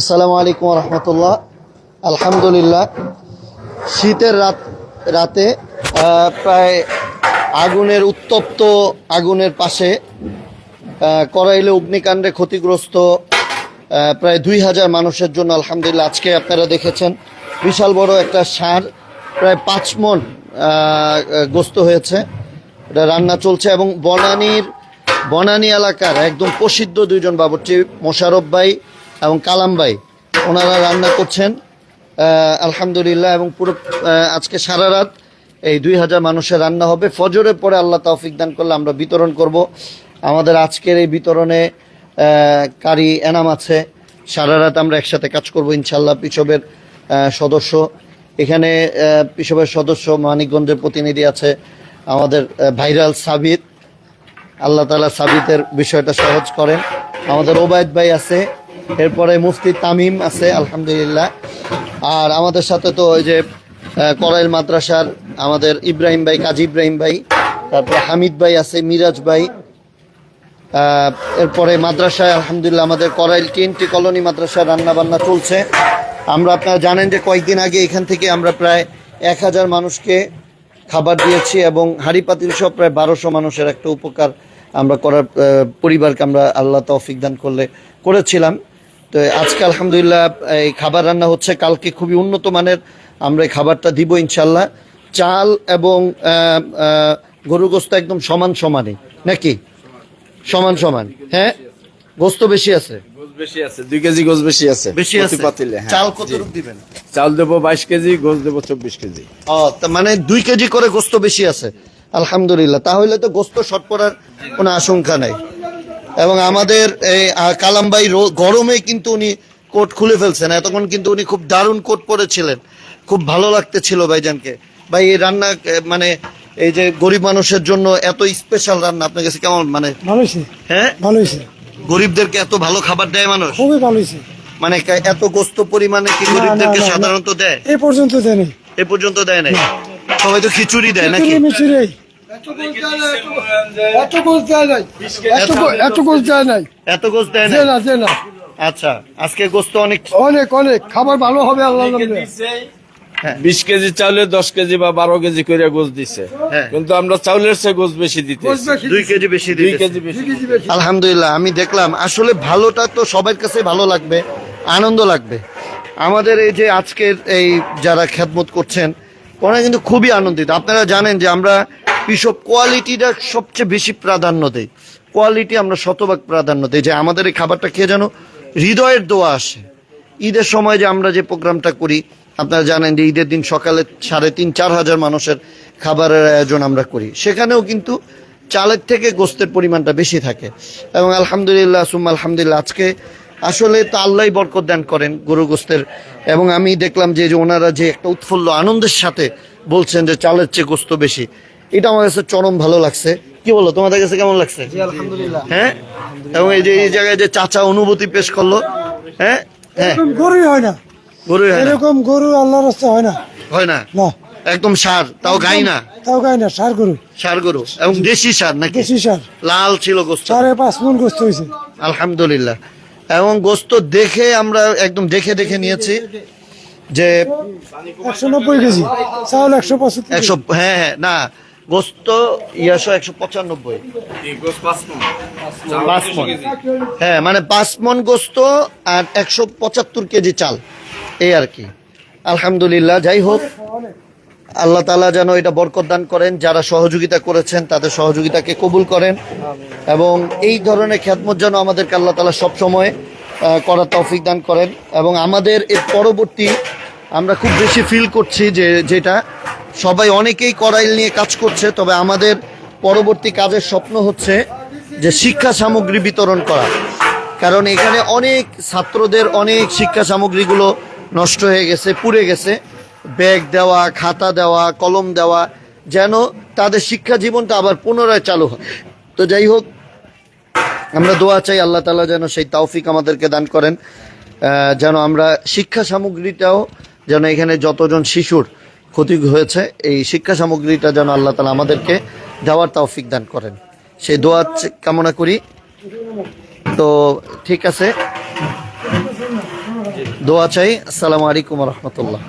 আসসালামু আলাইকুম রহমতুল্লাহ। আলহামদুলিল্লাহ। শীতের রাত, রাতে প্রায় আগুনের উত্তপ্ত আগুনের পাশে করাইলে অগ্নিকাণ্ডে ক্ষতিগ্রস্ত প্রায় দুই হাজার মানুষের জন্য আলহামদুলিল্লাহ আজকে আপনারা দেখেছেন, বিশাল বড় একটা সার, প্রায় পাঁচ মন গ্রস্ত হয়েছে। এটা রান্না চলছে এবং বনানীর, বনানী এলাকার একদম প্রসিদ্ধ দুইজন বাবুর্চি মোশারফ ভাই এবং কালাম ভাই, ওনারা রান্না করছেন আলহামদুলিল্লাহ, এবং পুরো আজকে সারা রাত এই দুই হাজার মানুষের রান্না হবে। ফজরের পরে আল্লাহ তৌফিক দান করলে আমরা বিতরণ করব। আমাদের আজকের এই বিতরণে কারি এনাম আছে। সারা রাত আমরা একসাথে কাজ করব ইনশাল্লাহ পিছবের সদস্য। এখানে পিছবের সদস্য মানিকগঞ্জের প্রতিনিধি আছে, আমাদের ভাইরাল সাবিত। আল্লাহ তালা সাবিতের বিষয়টা সহজ করেন। আমাদের ওবায়দ ভাই আছে এরপরে মুফতি তামিম আছে, আলহামদুলিল্লাহ। আর আমাদের সাথে তো ওই যে করাইল মাদ্রাসার আমাদের ইব্রাহিম ভাই, কাজী ইব্রাহিম ভাই, তারপরে হামিদ ভাই আছে, মিরাজ ভাই। এরপরে মাদ্রাসায় আলহামদুলিল্লাহ আমাদের করাইল টিএনটি কলোনি মাদ্রাসায় রান্নাবান্না চলছে। আমরা আপনারা জানেন যে কয়েকদিন আগে এখান থেকে আমরা প্রায় এক হাজার মানুষকে খাবার দিয়েছি এবং হাঁড়ি পাতিল সহ প্রায় বারোশো মানুষের একটা উপকার আমরা করার পরিবারকে আমরা আল্লাহ তৌফিক দান করলে করেছিলাম। তো আজকে আলহামদুলিল্লাহ এই খাবার রান্না হচ্ছে কালকে খুবই উন্নত মানের। আমরা এই খাবারটা দিব ইনশাল্লাহ চাল এবং গরু গোস্ত একদম সমান সমানই নাকি? সমান সমান হ্যাঁ? গোস্ত বেশি আছে? বেশি আছে দুই কেজি বেশি আছে বেশি আছে? পাতিলে হ্যাঁ। চাল কত জি। দিবেন? চাল দেবো বাইশ কেজি গোছ দেবো চব্বিশ কেজি। ও মানে দুই কেজি করে গোস্ত বেশি আছে। আলহামদুলিল্লাহ তাহলে তো গোস্ত শর্ট পড়ার কোনো আশঙ্কা নাই। এবং আমাদের এই আহ, কালাম ভাই গরমে কিন্তু উনি কোট খুলে ফেলছেন। এতক্ষণ কিন্তু উনি খুব দারুণ কোট পরেছিলেন। খুব ভালো লাগতেছিল ভাইজানকে। ভাই এই রান্না মানে এই যে গরিব মানুষের জন্য এত স্পেশাল রান্না আপনার কাছে কেমন মানে? ভালো হ্যাঁ? ভালো হয়েছে। গরিবদেরকে এত ভালো খাবার দেয় মানুষ? খুবই ভালো মানে এত গোস্ত পরিমাণে কি গরিবদেরকে না, না। সাধারণত দেয়? এই পর্যন্ত দেয়নি। এ পর্যন্ত দেয় নাই? সবাই তো খিচুড়ি দেয় নাকি? মিচুরি এত গোছ দেয় নাই। এত গো- দেয় নাই। এত গোস্ত দেয় না না না। আচ্ছা আজকে গোস্ত অনেক। অনেক অনেক। খাবার ভালো হবে আল্লাহ। বিশ কেজি চাউলে দশ কেজি বা বারো কেজি করে গোছ দিছে। হ্যাঁ। কিন্তু আমরা চাউলের চেয়ে গোছ বেশি দিতে দুই কেজি বেশি দুই কেজি বেশি আলহামদুলিল্লাহ আমি দেখলাম আসলে ভালোটা তো সবার কাছে ভালো লাগবে আনন্দ লাগবে। আমাদের এই যে আজকের এই যারা খেদমত করছেন ওরা কিন্তু খুবই আনন্দিত। আপনারা জানেন যে আমরা বিশপ কোয়ালিটিটা সবচেয়ে বেশি প্রাধান্য দেয়। কোয়ালিটি আমরা শতভাগ প্রাধান্য দিই। যে আমাদের এই খাবারটা খেয়ে যেন হৃদয়ের দোয়া আসে। ঈদের সময় যে আমরা যে প্রোগ্রামটা করি, আপনারা জানেন যে ঈদের দিন সকালে সাড়ে তিন, চার হাজার মানুষের খাবারের আয়োজন আমরা করি। সেখানেও কিন্তু চালের থেকে গোস্তের পরিমাণটা বেশি থাকে। এবং আলহামদুলিল্লাহ, সুম্মা আলহামদুলিল্লাহ, আজকে আসলে তা আল্লাহ বরকত দান করেন গরু গোস্তের। এবং আমি দেখলাম যে ওনারা যে একটা উৎফুল্ল আনন্দের সাথে বলছেন যে, চালের চেয়ে গোস্ত বেশি। এটা আমার কাছে চরম ভালো লাগছে। কি বলো তোমাদের কাছে কেমন লাগছে? হ্যাঁ? এবং এই যে এই জায়গায় যে চাচা অনুভূতি পেশ করল হ্যাঁ? হ্যাঁ। গরুই হয় না। গরু হয় এরকম গরু রাস্তা হয় না। হয় না? না। একদম সার তাও গাই না? তাও গাই না সার গরু। সার গরু এবং দেশি সার নাকি? দেশি সার। লাল ছিল গোস্ত। সাড়ে পাঁচ মন গোস্ত হয়েছে। আলহামদুলিল্লাহ। এবং গোস্ত দেখে আমরা একদম দেখে দেখে নিয়েছি যে একশো নব্বই কেজি চাউল একশো পঁচাত্তর একশো হ্যাঁ হ্যাঁ না গোস্ত ইয়াশো একশো পঁচানব্বই। হ্যাঁ মানে পাঁচ মন গোস্ত আর একশো পঁচাত্তর কেজি চাল। এই আর কি। আলহামদুলিল্লাহ যাই হোক আল্লাহ তালা যেন এটা বরকত দান করেন যারা সহযোগিতা করেছেন তাদের সহযোগিতাকে কবুল করেন এবং এই ধরনের খ্যাতমত যেন আমাদেরকে আল্লাহ তালা সবসময় করার তৌফিক দান করেন এবং আমাদের এর পরবর্তী আমরা খুব বেশি ফিল করছি যে যেটা সবাই অনেকেই করাইল নিয়ে কাজ করছে, তবে আমাদের পরবর্তী কাজের স্বপ্ন হচ্ছে যে শিক্ষা সামগ্রী বিতরণ করা। কারণ এখানে অনেক ছাত্রদের অনেক শিক্ষা সামগ্রীগুলো নষ্ট হয়ে গেছে, পুড়ে গেছে। ব্যাগ দেওয়া, খাতা দেওয়া, কলম দেওয়া, যেন তাদের শিক্ষা জীবনটা আবার পুনরায় চালু হয়। তো যাই হোক, আমরা দোয়া চাই আল্লাহ তালা যেন সেই তাওফিক আমাদেরকে দান করেন। যেন আমরা শিক্ষা সামগ্রীটাও যেন এখানে যতজন শিশুর ক্ষতি হয়েছে। এই শিক্ষা সামগ্রীটা যেন আল্লাহ তালা আমাদেরকে দেওয়ার তৌফিক দান করেন। সেই দোয়া কামনা করি। তো ঠিক আছে। দোয়া চাই। আসসালামু আলাইকুম রহমতুল্লাহ।